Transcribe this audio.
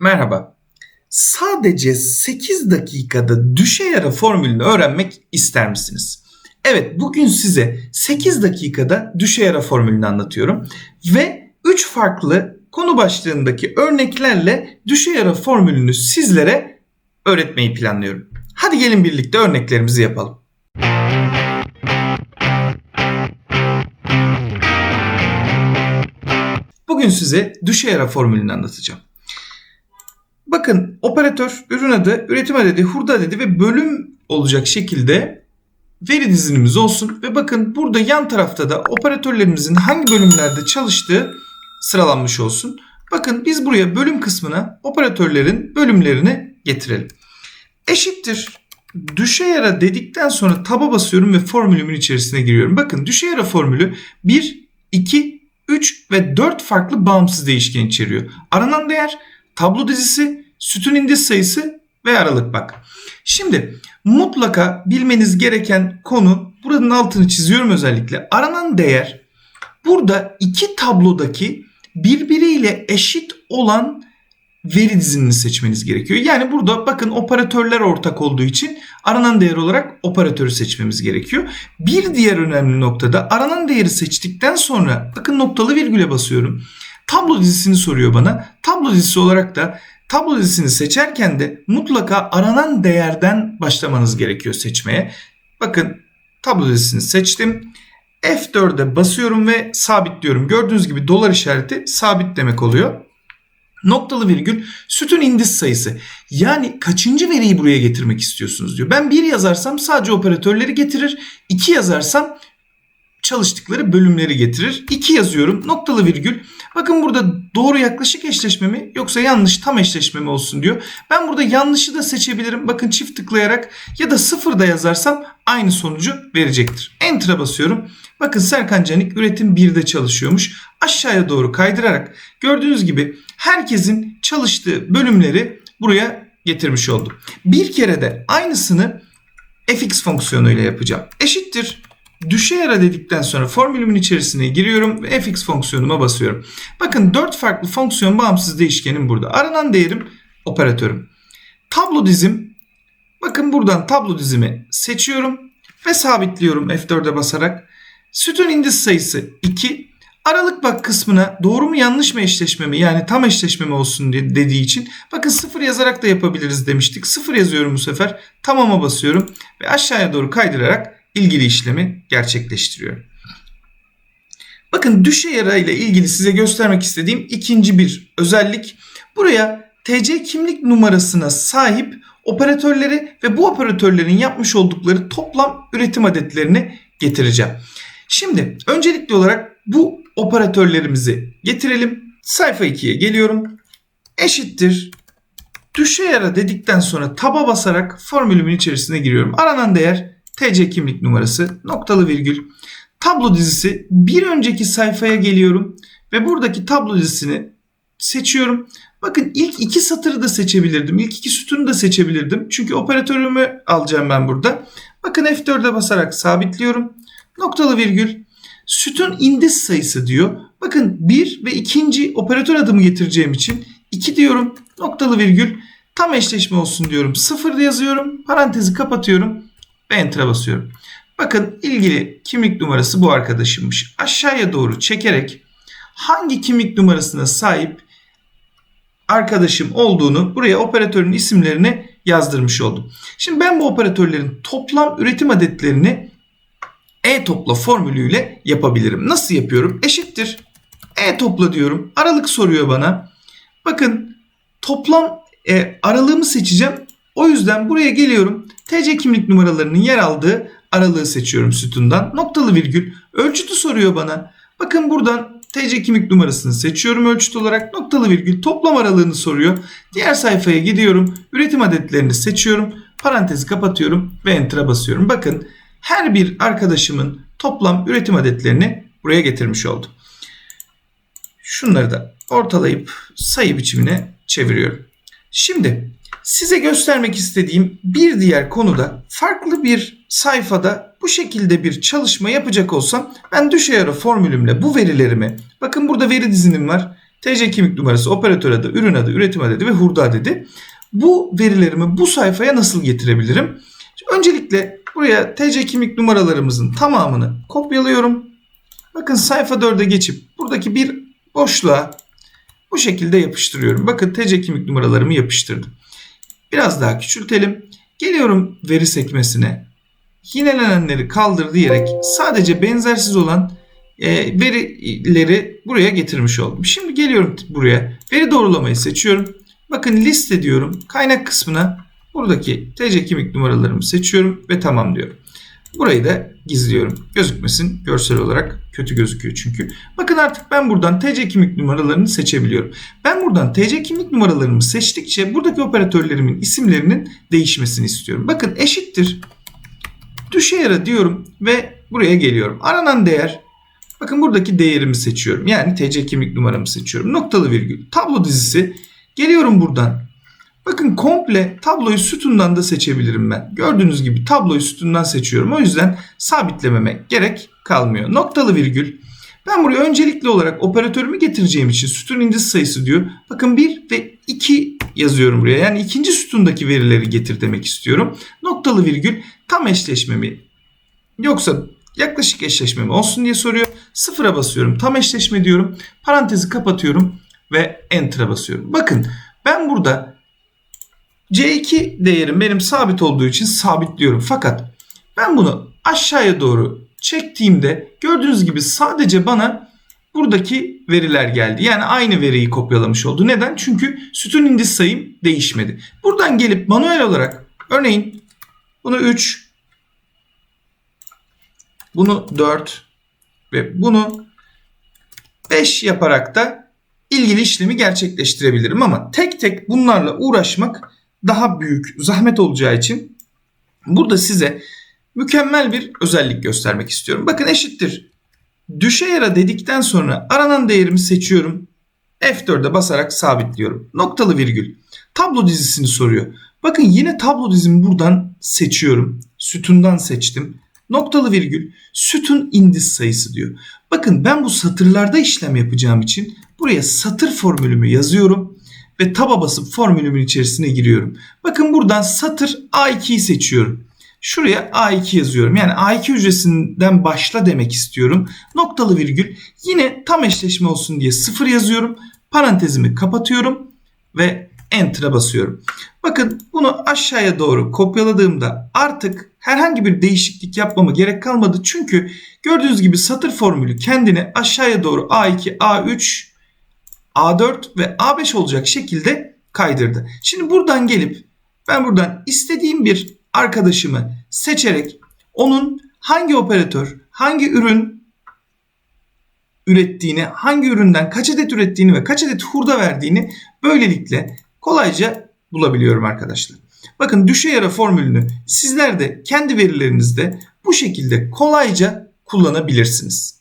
Merhaba. Sadece 8 dakikada düşe yara formülünü öğrenmek ister misiniz? Evet bugün size 8 dakikada düşe yara formülünü anlatıyorum ve 3 farklı konu başlığındaki örneklerle düşe yara formülünü sizlere öğretmeyi planlıyorum. Hadi gelin birlikte örneklerimizi yapalım. Bugün size düşe yara formülünü anlatacağım. Bakın operatör, ürün adı, üretim adedi, hurda adedi ve bölüm olacak şekilde veri dizinimiz olsun. Ve bakın burada yan tarafta da operatörlerimizin hangi bölümlerde çalıştığı sıralanmış olsun. Bakın biz buraya bölüm kısmına operatörlerin bölümlerini getirelim. Eşittir düşe yara dedikten sonra taba basıyorum ve formülümün içerisine giriyorum. Bakın düşe yara formülü 1, 2, 3 ve 4 farklı bağımsız değişken içeriyor. Aranan değer tablo dizisi, sütun indiz sayısı ve aralık bak. Şimdi mutlaka bilmeniz gereken konu buranın altını çiziyorum özellikle. Aranan değer burada iki tablodaki birbiriyle eşit olan veri dizinini seçmeniz gerekiyor. Yani burada bakın operatörler ortak olduğu için aranan değer olarak operatörü seçmemiz gerekiyor. Bir diğer önemli noktada aranan değeri seçtikten sonra bakın noktalı virgüle basıyorum. Tablo dizisini soruyor bana. Tablo dizisi olarak da tablo dizisini seçerken de mutlaka aranan değerden başlamanız gerekiyor seçmeye. Bakın tablo dizisini seçtim. F4'e basıyorum ve sabitliyorum. Gördüğünüz gibi dolar işareti sabit demek oluyor. Noktalı virgül sütun indiz sayısı. Yani kaçıncı veriyi buraya getirmek istiyorsunuz diyor. Ben bir yazarsam sadece operatörleri getirir. iki yazarsam çalıştıkları bölümleri getirir. 2 yazıyorum noktalı virgül. Bakın burada doğru yaklaşık eşleşme mi yoksa yanlış tam eşleşme mi olsun diyor. Ben burada yanlışı da seçebilirim. Bakın çift tıklayarak ya da sıfır da yazarsam aynı sonucu verecektir. Enter'a basıyorum. Bakın Serkan Canik üretim 1'de çalışıyormuş. Aşağıya doğru kaydırarak gördüğünüz gibi herkesin çalıştığı bölümleri buraya getirmiş oldum. Bir kere de aynısını fx fonksiyonuyla yapacağım. Eşittir düşe yara dedikten sonra formülümün içerisine giriyorum ve fx fonksiyonuma basıyorum. Bakın 4 farklı fonksiyon bağımsız değişkenim burada. Aranan değerim operatörüm. Tablo dizim. Bakın buradan tablo dizimi seçiyorum ve sabitliyorum F4'e basarak. Sütun indiz sayısı 2. Aralık bak kısmına doğru mu yanlış mı eşleşme mi yani tam eşleşme mi olsun dediği için bakın sıfır yazarak da yapabiliriz demiştik. Sıfır yazıyorum bu sefer. Tamama basıyorum ve aşağıya doğru kaydırarak ilgili işlemi gerçekleştiriyor. Bakın düşe yara ile ilgili size göstermek istediğim ikinci bir özellik. Buraya TC kimlik numarasına sahip operatörleri ve bu operatörlerin yapmış oldukları toplam üretim adetlerini getireceğim. Şimdi öncelikli olarak bu operatörlerimizi getirelim. Sayfa 2'ye geliyorum. Eşittir. Düşe yara dedikten sonra taba basarak formülümün içerisine giriyorum. Aranan değer TC kimlik numarası, noktalı virgül. Tablo dizisi bir önceki sayfaya geliyorum ve buradaki tablo dizisini seçiyorum. Bakın ilk iki satırı da seçebilirdim. İlk iki sütunu da seçebilirdim. Çünkü operatörümü alacağım ben burada. Bakın F4'e basarak sabitliyorum. Noktalı virgül. Sütun indiz sayısı diyor. Bakın bir ve ikinci operatör adımı getireceğim için 2 diyorum. Noktalı virgül. Tam eşleşme olsun diyorum. 0 yazıyorum. Parantezi kapatıyorum ve enter'a basıyorum. Bakın ilgili kimlik numarası bu arkadaşımmış. Aşağıya doğru çekerek hangi kimlik numarasına sahip arkadaşım olduğunu buraya operatörün isimlerini yazdırmış oldum. Şimdi ben bu operatörlerin toplam üretim adetlerini e-topla formülüyle yapabilirim. Nasıl yapıyorum? Eşittir. E-topla diyorum. Aralık soruyor bana. Bakın toplam e, aralığımı seçeceğim. O yüzden buraya geliyorum. TC kimlik numaralarının yer aldığı aralığı seçiyorum sütundan. Noktalı virgül. Ölçütü soruyor bana. Bakın buradan TC kimlik numarasını seçiyorum ölçüt olarak. Noktalı virgül toplam aralığını soruyor. Diğer sayfaya gidiyorum. Üretim adetlerini seçiyorum. Parantezi kapatıyorum ve enter'a basıyorum. Bakın her bir arkadaşımın toplam üretim adetlerini buraya getirmiş oldum. Şunları da ortalayıp sayı biçimine çeviriyorum. Şimdi Size göstermek istediğim bir diğer konuda farklı bir sayfada bu şekilde bir çalışma yapacak olsam ben düşe yara formülümle bu verilerimi bakın burada veri dizinim var. TC kimlik numarası, operatör adı, ürün adı, üretim adı ve hurda adedi. Bu verilerimi bu sayfaya nasıl getirebilirim? Öncelikle buraya TC kimlik numaralarımızın tamamını kopyalıyorum. Bakın sayfa 4'e geçip buradaki bir boşluğa bu şekilde yapıştırıyorum. Bakın TC kimlik numaralarımı yapıştırdım. Biraz daha küçültelim. Geliyorum veri sekmesine. Yinelenenleri kaldır diyerek sadece benzersiz olan e, verileri buraya getirmiş oldum. Şimdi geliyorum buraya. Veri doğrulamayı seçiyorum. Bakın liste diyorum. Kaynak kısmına buradaki TC kimlik numaralarımı seçiyorum ve tamam diyorum. Burayı da gizliyorum. Gözükmesin. Görsel olarak kötü gözüküyor çünkü. Bakın artık ben buradan TC kimlik numaralarını seçebiliyorum. Ben buradan TC kimlik numaralarımı seçtikçe buradaki operatörlerimin isimlerinin değişmesini istiyorum. Bakın eşittir. Düşeyara diyorum ve buraya geliyorum. Aranan değer Bakın buradaki değerimi seçiyorum. Yani TC kimlik numaramı seçiyorum. Noktalı virgül. Tablo dizisi. Geliyorum buradan. Bakın komple tabloyu sütundan da seçebilirim ben. Gördüğünüz gibi tabloyu sütundan seçiyorum. O yüzden sabitlememe gerek kalmıyor. Noktalı virgül. Ben buraya öncelikli olarak operatörümü getireceğim için sütun indiz sayısı diyor. Bakın 1 ve 2 yazıyorum buraya. Yani ikinci sütundaki verileri getir demek istiyorum. Noktalı virgül tam eşleşmemi yoksa yaklaşık eşleşmemi olsun diye soruyor. Sıfıra basıyorum. Tam eşleşme diyorum. Parantezi kapatıyorum ve enter'a basıyorum. Bakın ben burada C2 değerim benim sabit olduğu için sabitliyorum. Fakat ben bunu aşağıya doğru çektiğimde gördüğünüz gibi sadece bana buradaki veriler geldi. Yani aynı veriyi kopyalamış oldu. Neden? Çünkü sütun indiz sayım değişmedi. Buradan gelip manuel olarak örneğin bunu 3 bunu 4 ve bunu 5 yaparak da ilgili işlemi gerçekleştirebilirim ama tek tek bunlarla uğraşmak daha büyük zahmet olacağı için burada size mükemmel bir özellik göstermek istiyorum. Bakın eşittir. Düşe yara dedikten sonra aranan değerimi seçiyorum. F4'e basarak sabitliyorum. Noktalı virgül. Tablo dizisini soruyor. Bakın yine tablo dizimi buradan seçiyorum. Sütundan seçtim. Noktalı virgül sütun indiz sayısı diyor. Bakın ben bu satırlarda işlem yapacağım için buraya satır formülümü yazıyorum ve taba basıp formülümün içerisine giriyorum. Bakın buradan satır A2'yi seçiyorum. Şuraya A2 yazıyorum. Yani A2 hücresinden başla demek istiyorum. Noktalı virgül yine tam eşleşme olsun diye 0 yazıyorum. Parantezimi kapatıyorum ve Enter'a basıyorum. Bakın bunu aşağıya doğru kopyaladığımda artık herhangi bir değişiklik yapmama gerek kalmadı. Çünkü gördüğünüz gibi satır formülü kendini aşağıya doğru A2, A3, A4 ve A5 olacak şekilde kaydırdı. Şimdi buradan gelip ben buradan istediğim bir arkadaşımı seçerek onun hangi operatör, hangi ürün ürettiğini, hangi üründen kaç adet ürettiğini ve kaç adet hurda verdiğini böylelikle kolayca bulabiliyorum arkadaşlar. Bakın düşe yara formülünü sizler de kendi verilerinizde bu şekilde kolayca kullanabilirsiniz.